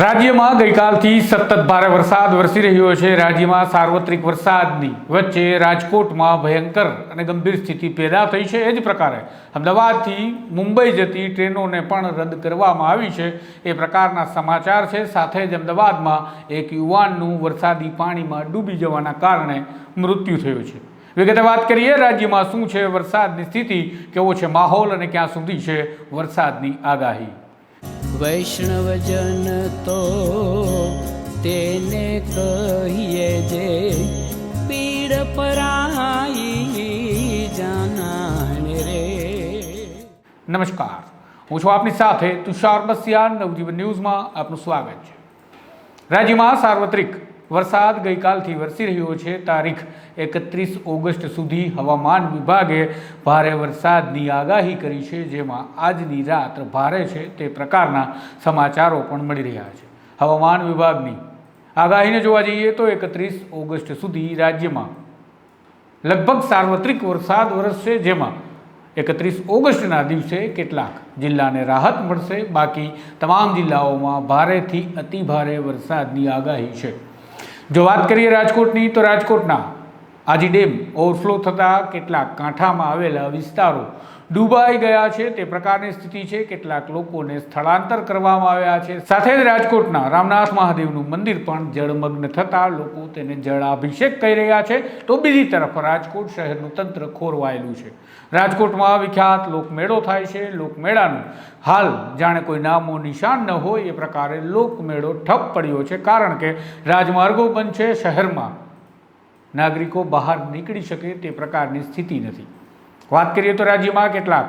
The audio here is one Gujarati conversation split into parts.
રાજ્યમાં ગઈકાલથી સતત ભારે વરસાદ વરસી રહ્યો છે. રાજ્યમાં સાર્વત્રિક વરસાદની વચ્ચે રાજકોટમાં ભયંકર અને ગંભીર સ્થિતિ પેદા થઈ છે. એ જ પ્રકારે અમદાવાદથી મુંબઈ જતી ટ્રેનોને પણ રદ કરવામાં આવી છે. એ પ્રકારના સમાચાર છે. સાથે જ અમદાવાદમાં એક યુવાનનું વરસાદી પાણીમાં ડૂબી જવાના કારણે મૃત્યુ થયું છે. વિગતે વાત કરીએ, રાજ્યમાં શું છે વરસાદની સ્થિતિ, કેવો છે માહોલ અને ક્યાં સુધી છે વરસાદની આગાહી? વૈષ્ણવજન તો તેને કહીએ જે પીડ પરાઈ જાનાને રે. નમસ્કાર. હું છું આપની સાથે તુષાર બસિયા નવજીવન ન્યૂઝમાં આપનું સ્વાગત છે. રાજ્યમાં સાર્વત્રિક વરસાદ ગઈકાલથી વરસી રહ્યો છે. તારીખ એકત્રીસ ઓગસ્ટ સુધી હવામાન વિભાગે ભારે વરસાદની આગાહી કરી છે, જેમાં આજની રાત ભારે છે તે પ્રકારના સમાચારો પણ મળી રહ્યા છે. હવામાન વિભાગની આગાહીને જોવા જઈએ તો એકત્રીસ ઓગસ્ટ સુધી રાજ્યમાં લગભગ સાર્વત્રિક વરસાદ વરસશે, જેમાં એકત્રીસ ઓગસ્ટના દિવસે કેટલાક જિલ્લાને રાહત મળશે. બાકી તમામ જિલ્લાઓમાં ભારેથી અતિ ભારે વરસાદની આગાહી છે. જો વાત કરીએ રાજકોટની તો રાજકોટના આજી ડેમ ઓવરફ્લો થતાં કેટલાક કાંઠામાં આવેલા વિસ્તારો ડૂબાઈ ગયા છે. તે પ્રકારની સ્થિતિ છે. કેટલાક લોકોને સ્થળાંતર કરવામાં આવ્યા છે. સાથે જ રાજકોટના રામનાથ મહાદેવનું મંદિર પણ જળમગ્ન થતાં લોકો તેને જળાભિષેક કરી રહ્યા છે. તો બીજી તરફ રાજકોટ શહેરનું તંત્ર ખોરવાયેલું છે. રાજકોટમાં વિખ્યાત લોકમેળો થાય છે. લોકમેળાનું હાલ જાણે કોઈ નામો નિશાન ન હોય એ પ્રકારે લોકમેળો ઠપ પડ્યો છે. કારણ કે રાજમાર્ગો બંધ છે. શહેરમાં નાગરિકો બહાર નીકળી શકે તે પ્રકારની સ્થિતિ નથી. વાત કરીએ તો રાજ્યમાં કેટલાક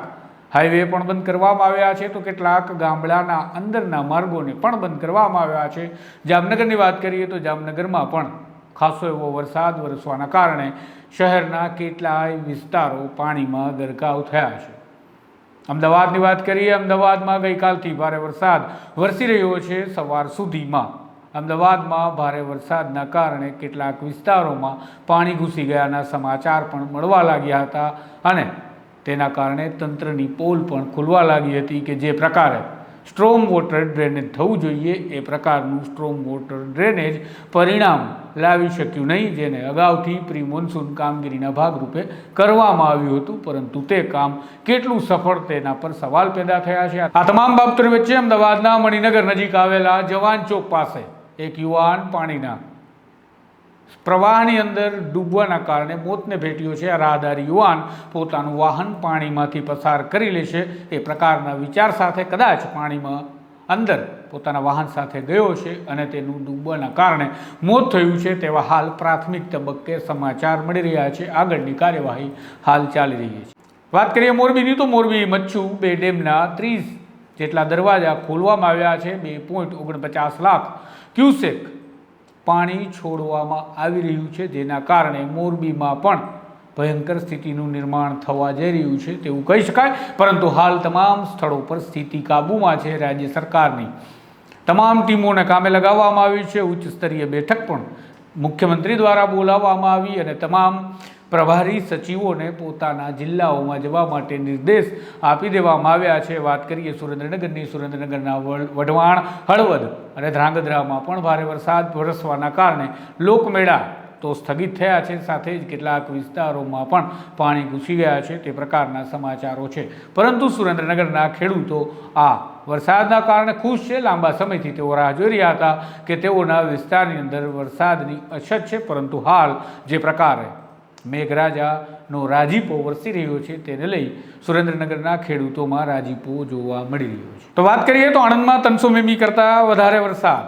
હાઈવે પણ બંધ કરવામાં આવ્યા છે, તો કેટલાક ગામડાના અંદરના માર્ગોને પણ બંધ કરવામાં આવ્યા છે. જામનગરની વાત કરીએ તો જામનગરમાં પણ ખાસો એવો વરસાદ વરસવાના કારણે શહેરના કેટલાય વિસ્તારો પાણીમાં ગરકાવ થયા છે. અમદાવાદની વાત કરીએ, અમદાવાદમાં ગઈકાલથી ભારે વરસાદ વરસી રહ્યો છે. સવાર સુધીમાં અમદાવાદમાં ભારે વરસાદના કારણે કેટલાક વિસ્તારોમાં પાણી ઘૂસી ગયાના સમાચાર પણ મળવા લાગ્યા હતા અને તેના કારણે તંત્રની પોલ પણ ખુલવા લાગી હતી કે જે પ્રકારે સ્ટ્રોમ વોટર ડ્રેનેજ થવું જોઈએ એ પ્રકારનું સ્ટ્રોમ વોટર ડ્રેનેજ પરિણામ લાવી શક્યું નહીં, જેને અગાઉથી પ્રી મોન્સૂન કામગીરીના ભાગરૂપે કરવામાં આવ્યું હતું, પરંતુ તે કામ કેટલું સફળ તેના પર સવાલ પેદા થયા છે. આ તમામ બાબતોની વચ્ચે અમદાવાદના મણિનગર નજીક આવેલા જવાન ચોક પાસે એક યુવાન પાણીના પ્રવાહની અંદર ડૂબવાના કારણે મોતને ભેટ્યો છે. આ રાહદારી યુવાન પોતાનું વાહન પાણીમાંથી પસાર કરી લેશે એ પ્રકારના વિચાર સાથે કદાચ પાણીમાં અંદર પોતાના વાહન સાથે ગયો છે અને તેનું ડૂબવાના કારણે મોત થયું છે. તેવા હાલ પ્રાથમિક તબક્કે સમાચાર મળી રહ્યા છે. આગળની કાર્યવાહી હાલ ચાલી રહી છે. વાત કરીએ મોરબીની તો મોરબી મચ્છુ બે ડેમના ત્રીસ જેટલા દરવાજા ખોલવામાં આવ્યા છે. બે પોઈન્ટ ઓગણપચાસ લાખ ક્યુસેક પાણી છોડવામાં આવી રહ્યું છે, જેના કારણે મોરબીમાં પણ ભયંકર સ્થિતિનું નિર્માણ થવા જઈ રહ્યું છે તેવું કહી શકાય. પરંતુ હાલ તમામ સ્થળો પર સ્થિતિ કાબૂમાં છે. રાજ્ય સરકારની તમામ ટીમોને કામે લગાવવામાં આવી છે. ઉચ્ચ સ્તરીય બેઠક પણ મુખ્યમંત્રી દ્વારા બોલાવવામાં આવી અને તમામ પ્રભારી સચિવોને પોતાના જિલ્લાઓમાં જવા માટે નિર્દેશ આપી દેવામાં આવ્યા છે. વાત કરીએ સુરેન્દ્રનગરની. સુરેન્દ્રનગરના વઢવાણ, હળવદ અને ધ્રાંગધ્રામાં પણ ભારે વરસાદ વરસવાના કારણે લોકમેળા તો સ્થગિત થયા છે. સાથે જ કેટલાક વિસ્તારોમાં પણ પાણી ઘૂસી ગયા છે. તે પ્રકારના સમાચારો છે. પરંતુ સુરેન્દ્રનગરના ખેડૂતો આ વરસાદના કારણે ખુશ છે. લાંબા સમયથી તેઓ રાહ જોઈ રહ્યા હતા કે તેઓના વિસ્તારની અંદર વરસાદની અછત છે. પરંતુ હાલ જે પ્રકારે મેઘરાજાનો રાજીપો વરસી રહ્યો છે તેને લઈ સુરેન્દ્રનગરના ખેડૂતોમાં રાજીપો જોવા મળી રહ્યો છે. તો વાત કરીએ તો આણંદમાં ત્રણસો મીમી કરતાં વધારે વરસાદ.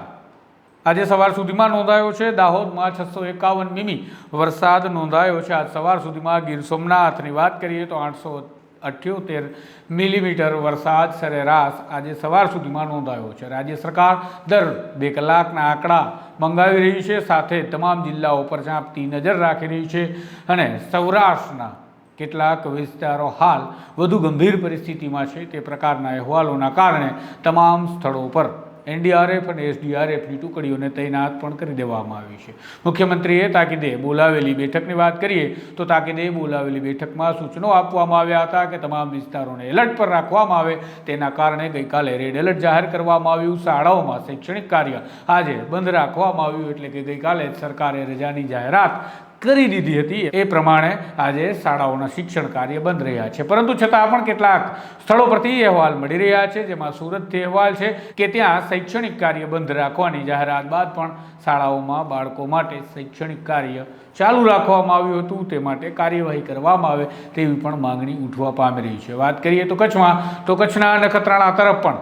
આજે સવાર સુધીમાં નોંધાયો છે, દાહોદમાં છસો એકાવન મીમી વરસાદ નોંધાયો છે. આજ સવાર સુધીમાં ગીર સોમનાથની વાત કરીએ તો આઠસો અઠ્યોતેર મિલીમીટર વરસાદ સરેરાશ આજે સવાર સુધીમાં નોંધાયો છે. રાજ્ય સરકાર દર બે કલાકના આંકડા મંગાવી રહી છે. સાથે તમામ જિલ્લાઓ પર ચાંપતી નજર રાખી રહી છે અને સૌરાષ્ટ્રના કેટલાક વિસ્તારો હાલ વધુ ગંભીર પરિસ્થિતિમાં છે. તે પ્રકારના અહેવાલોના કારણે તમામ સ્થળો પર એનડીઆરએફ અને એસડીઆરએફની ટુકડીઓને તૈનાત પણ કરી દેવામાં આવી છે. મુખ્યમંત્રીએ તાકીદે બોલાવેલી બેઠકની વાત કરીએ તો તાકીદે બોલાવેલી બેઠકમાં સૂચનો આપવામાં આવ્યા હતા કે તમામ વિસ્તારોને એલર્ટ પર રાખવામાં આવે. તેના કારણે ગઈકાલે રેડ એલર્ટ જાહેર કરવામાં આવ્યું. શાળાઓમાં શૈક્ષણિક કાર્ય આજે બંધ રાખવામાં આવ્યું. એટલે કે ગઈકાલે સરકારે રજાની જાહેરાત કરી દીધી હતી. એ પ્રમાણે આજે શાળાઓના શિક્ષણ કાર્ય બંધ રહ્યા છે. પરંતુ છતાં પણ કેટલાક સ્થળો પરથી અહેવાલ મળી રહ્યા છે, જેમાં સુરતથી અહેવાલ છે કે ત્યાં શૈક્ષણિક કાર્ય બંધ રાખવાની જાહેરાત બાદ પણ શાળાઓમાં બાળકો માટે શૈક્ષણિક કાર્ય ચાલુ રાખવામાં આવ્યું હતું. તે માટે કાર્યવાહી કરવામાં આવે તેવી પણ માંગણી ઉઠવા પામી રહી છે. વાત કરીએ તો કચ્છમાં, તો કચ્છના નખત્રાણા તરફ પણ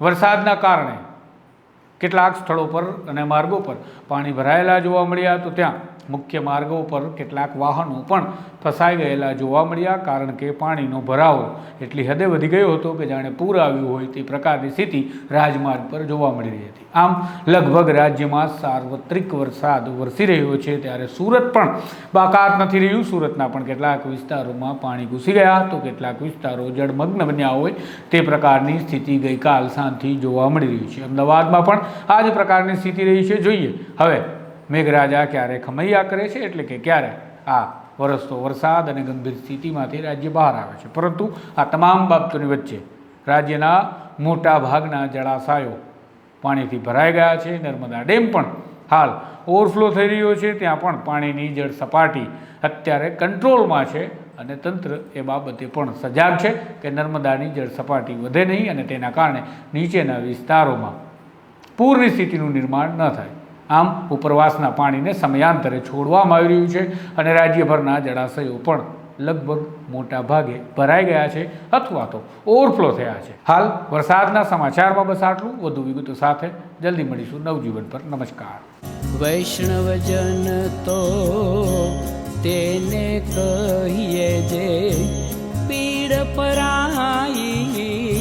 વરસાદના કારણે કેટલાક સ્થળો પર અને માર્ગો પર પાણી ભરાયેલા જોવા મળ્યા તો ત્યાં મુખ્ય માર્ગો પર કેટલાક વાહનો પણ ફસાઈ ગયેલા જોવા મળ્યા કારણ કે પાણીનો ભરાવો એટલી હદે વધી ગયો હતો કે જાણે પૂર આવ્યું હોય તે પ્રકારની સ્થિતિ રાજમાર્ગ પર જોવા મળી રહી હતી. આમ લગભગ રાજ્યમાં સાર્વત્રિક વરસાદ વરસી રહ્યો છે ત્યારે સુરત પણ બાકાત નથી રહ્યું. સુરતના પણ કેટલાક વિસ્તારોમાં પાણી ઘૂસી ગયા તો કેટલાક વિસ્તારો જળમગ્ન બન્યા હોય તે પ્રકારની સ્થિતિ ગઈકાલ સાંજથી જોવા મળી રહી છે. અમદાવાદમાં પણ આ જ પ્રકારની સ્થિતિ રહી છે, જોઈએ. હવે મેઘરાજા ક્યારે ખમૈયા કરે છે, એટલે કે ક્યારે આ વરસતો વરસાદ અને ગંભીર સ્થિતિમાંથી રાજ્ય બહાર આવે છે. પરંતુ આ તમામ બાબતોની વચ્ચે રાજ્યના મોટા ભાગના જળાશયો પાણીથી ભરાઈ ગયા છે. નર્મદા ડેમ પણ હાલ ઓવરફ્લો થઈ રહ્યો છે. ત્યાં પણ પાણીની જળ સપાટી અત્યારે કંટ્રોલમાં છે અને તંત્ર એ બાબતે પણ સજાગ છે કે નર્મદાની જળ સપાટી વધે નહીં અને તેના કારણે નીચેના વિસ્તારોમાં પૂરની સ્થિતિનું નિર્માણ ન થાય. આમ ઉપરવાસના પાણીને સમયાંતરે છોડવામાં આવી રહ્યું છે અને રાજ્યભરના જળાશયો પણ લગભગ મોટા ભાગે ભરાઈ ગયા છે અથવા તો ઓવરફ્લો થયા છે. હાલ વરસાદના સમાચારમાં બસ આટલું. વધુ વિગતો સાથે જલ્દી મળીશું નવજીવન પર. નમસ્કાર. વૈષ્ણવજન તો તેને કહીએ જે પીડ પરાઈ